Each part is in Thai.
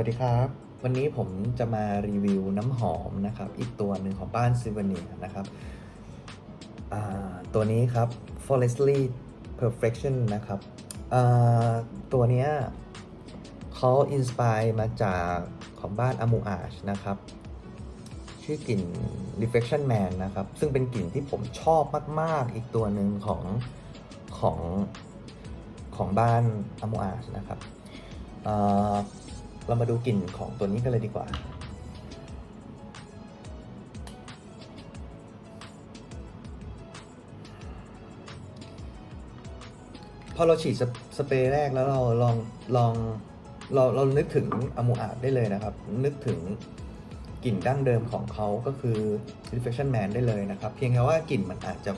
วัสดีครับ วันนี้ผมจะมารีวิวน้ำหอมนะครับ อีกตัวหนึ่งของบ้านซิวเนียนะครับ ตัวนี้ครับ Forestly Perfection นะครับตัวเนี้ยเขาอินสปายมาจากของบ้าน a m u a g นะครับ ชื่อกลิ่น Reflection Man นะครับ ซึ่งเป็นกลิ่นที่ผมชอบมาก ๆ อีกตัวหนึ่งของของของบ้าน a m u a g นะครับ เรามาดูกลิ่นของตัวนี้กันเลยดีกว่า พอเราฉีดสเปสเปรย์แรกแล้วเราลองลองเราเรานึกถึงอมูอาดได้เลยนะครับ นึกถึงกลิ่นดั้งเดิมของเขาก็คือ Reflection Man ได้เลยนะครับ เพียงแค่ว่ากลิ่นมันอาจจะ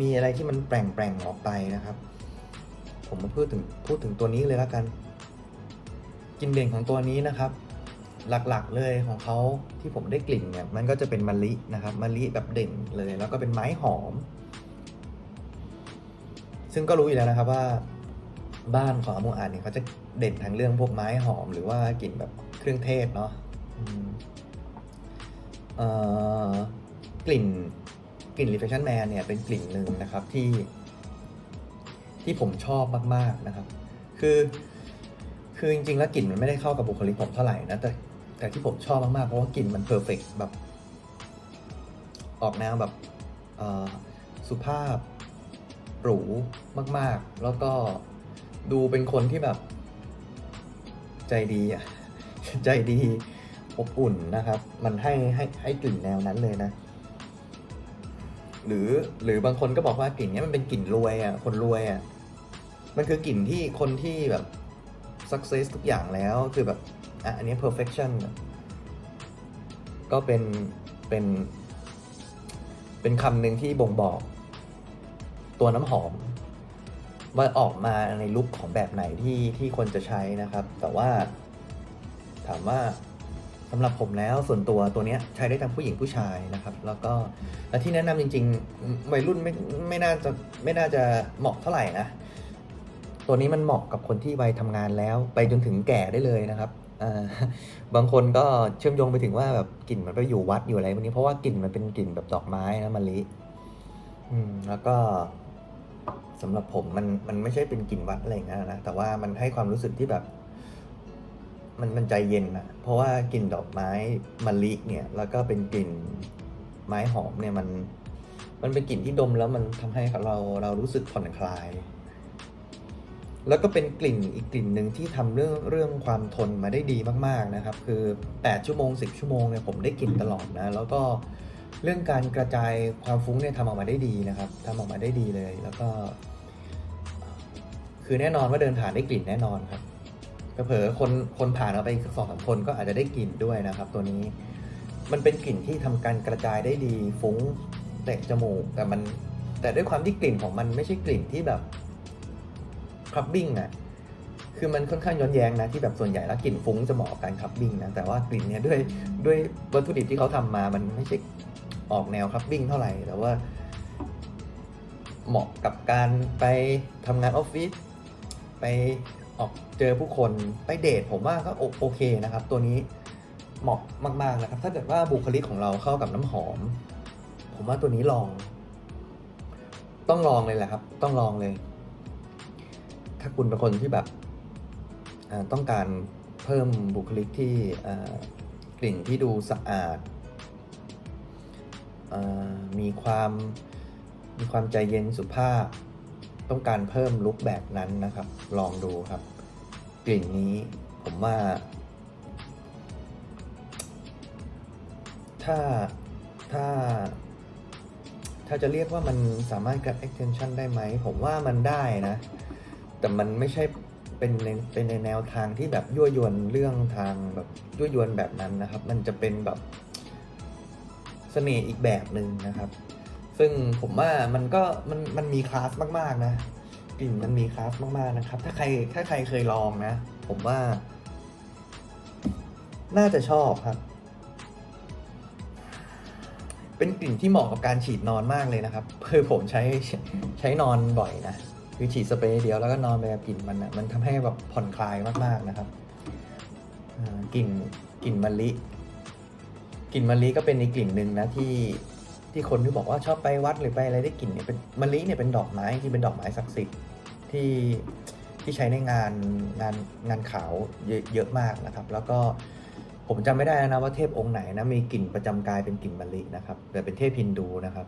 มีอะไรที่มันแปลงแปลงๆออกไปนะครับ ผมมาพูดถึงพูดถึงตัวนี้เลยแล้วกัน กลิ่นเด่นของตัวนี้นะครับ หลักๆเลยของเขาที่ผมได้กลิ่นเนี่ยมันก็จะเป็นมะลินะครับมะลิแบบเด่นเลยแล้วก็เป็นไม้หอม ซึ่งก็รู้อยู่แล้วนะครับว่าบ้านของอมูอาดเนี่ยเขาจะเด่นทั้งเรื่องพวกไม้หอม หรือว่ากลิ่นแบบเครื่องเทศเนาะกลิ่นกลิ่น Reflection Man เนี่ยเป็นกลิ่นหนึ่งนะครับที่ ที่ผมชอบมาก ๆนะครับ คือ คือจริงๆแล้วกลิ่นมันไม่ได้เข้ากับบุคลิกผมเท่าไหร่นะแต่แต่ที่ผมชอบมากๆเพราะว่ากลิ่นมันเพอร์เฟกแบบ ออกแนวแบบสุภาพหรูมาก ๆ แล้วก็ดูเป็นคนที่แบบ ใจดีอะใจดีอบอุ่นนะครับ มันให้ให้ให้กลิ่นแนวนั้นเลยนะ หรือหรือบางคนก็บอกว่ากลิ่นนี้มันเป็นกลิ่นรวยอะคนรวยอะมันคือกลิ่นที่คนที่แบบ success ทุกอย่างแล้วคือแบบอะอันนี้ perfection ก็เป็นเป็นเป็นคำหนึ่งที่บ่งบอกตัวน้ำหอม ว่าออกมาในลุคของแบบไหนที่ที่คนจะใช้นะครับ แต่ว่าถามว่าสำหรับผมแล้วส่วนตัวตัวเนี้ยใช้ได้ทั้งผู้หญิงผู้ชายนะครับ แล้วก็และที่แนะนำจริง ๆ วัยรุ่นไม่ไม่น่าจะไม่น่าจะเหมาะเท่าไหร่นะ ตัวนี้มันเหมาะกับคนที่วัยทำงานแล้ว ไปจนถึงแก่ได้เลยนะครับบางคนก็เชื่อมโยงไปถึงว่าแบบกลิ่นมันไปอยู่วัดอยู่อะไรพวกนี้เพราะว่ากลิ่นมันเป็นกลิ่นแบบดอกไม้นะมะลิอืมแล้วก็สำหรับผมมันมันไม่ใช่เป็นกลิ่นวัดอะไรอย่างเงี้ยนะแต่ว่ามันให้ความรู้สึกที่แบบ มันมันใจเย็นนะเพราะว่ากลิ่นดอกไม้มะลิเนี่ย แล้วก็เป็นกลิ่นไม้หอมเนี่ยมัน มันเป็นกลิ่นที่ดมแล้วมันทำให้เราเรารู้สึกผ่อนคลาย แล้วก็เป็นกลิ่นอีกกลิ่นหนึ่งที่ทำเรื่องเรื่องความทนมาได้ดีมากๆนะครับ คือ 8 ชั่วโมง 10 ชั่วโมงเนี่ยผมได้กลิ่นตลอดนะ แล้วก็เรื่องการกระจายความฟุ้งเนี่ยทำออกมาได้ดีนะครับทำออกมาได้ดีเลย แล้วก็ คือแน่นอนว่าเดินผ่านได้กลิ่นแน่นอนครับก็เผลอคนคนผ่านเอาไปสองสามคนก็อาจจะได้กลิ่นด้วยนะครับ ตัวนี้ มันเป็นกลิ่นที่ทำการกระจายได้ดีฟุ้งเตะจมูกแต่มันแต่ด้วยความที่กลิ่นของมันไม่ใช่กลิ่นที่แบบ คลับบิ้งอะคือมันค่อนข้างย้อนแย้งนะที่แบบส่วนใหญ่แล้วกลิ่นฟุ้งจะเหมาะกับการคลับบิ้งนะแต่ว่ากลิ่นเนี้ยด้วยด้วยวัตถุดิบที่เขาทำมามันไม่ใช่ออกแนวคลับบิ้งเท่าไหร่แต่ว่า เหมาะกับการไปทำงานออฟฟิศไปออกเจอผู้คนไปเดทผมว่าก็โอโอเคนะครับ ตัวนี้เหมาะมากๆนะครับ ถ้าเกิดว่าบุคลิกของเราเข้ากับน้ำหอม ผมว่าตัวนี้ลอง ต้องลองเลยแหละครับ ต้องลองเลย ถ้าคุณเป็นคนที่แบบต้องการเพิ่มบุคลิกที่กลิ่นที่ดูสะอาดอมีความมีความใจเย็นสุภาพ ต้องการเพิ่มลุคแบบนั้นนะครับ ลองดูครับ กลิ่นนี้ผมว่า ถ้าถ้าถ้าจะเรียกว่ามันสามารถ grab attention ได้ไหม ผมว่ามันได้นะ แต่มันไม่ใช่เป็นในเป็นในแนวทางที่แบบยั่วยวนเรื่องทางแบบยั่วยวนแบบนั้นนะครับ มันจะเป็นแบบเสน่ห์อีกแบบหนึ่งนะครับ ซึ่งผมว่ามันก็มันมันมีคลาสมากๆนะกลิ่นมันมีคลาสมากๆนะครับ ถ้าใครถ้าใครเคยลองนะ ผมว่า น่าจะชอบครับ เป็นกลิ่นที่เหมาะกับการฉีดนอนมากเลยนะครับคือผมใช้ใช้นอนบ่อยนะ คือฉีดสเปรย์เดียวแล้วก็นอนไปกับกลิ่นมันนะมันทำให้แบบผ่อนคลายมากๆนะครับกลิ่นกลิ่นมะลิกลิ่นมะลิก็เป็นอีกกลิ่นหนึ่งนะที่ที่คนที่บอกว่าชอบไปวัดหรือไปอะไรได้กลิ่นเนี่ยเป็นมะลิเนี่ยเป็นดอกไม้ที่เป็นดอกไม้ศักดิ์สิทธิ์ที่ที่ใช้ในงานงานงานขาวเยอะเยอะมากนะครับ แล้วก็ผมจำไม่ได้แล้วนะว่าเทพองค์ไหนนะมีกลิ่นประจำกายเป็นกลิ่นมะลินะครับแต่เป็นเทพฮินดูนะครับ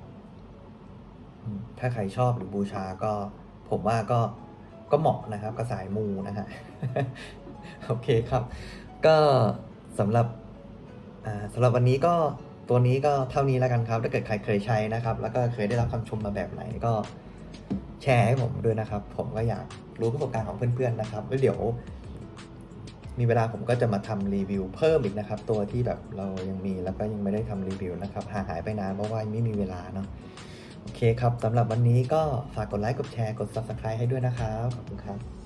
ถ้าใครชอบหรือบูชาก็ ผมว่าก็ก็เหมาะนะครับกับสายมูนะฮะโอเคครับ ก็สำหรับสำหรับวันนี้ก็ตัวนี้ก็เท่านี้แล้วกันครับ ถ้าเกิดใครเคยใช้นะครับ แล้วก็เคยได้รับคำชมมาแบบไหนก็แชร์ให้ผมด้วยนะครับ ผมก็อยากรู้ประสบการณ์ของเพื่อนๆนะครับแล้วเดี๋ยว มีเวลาผมก็จะมาทำรีวิวเพิ่มอีกนะครับ ตัวที่แบบเรายังมีแล้วก็ยังไม่ได้ทำรีวิวนะครับหาหายไปนานเพราะว่าไม่มีเวลาเนาะ โอเคครับสำหรับวันนี้ก็ฝากกดไลค์กดแชร์กด subscribe ให้ด้วยนะครับ ขอบคุณครับ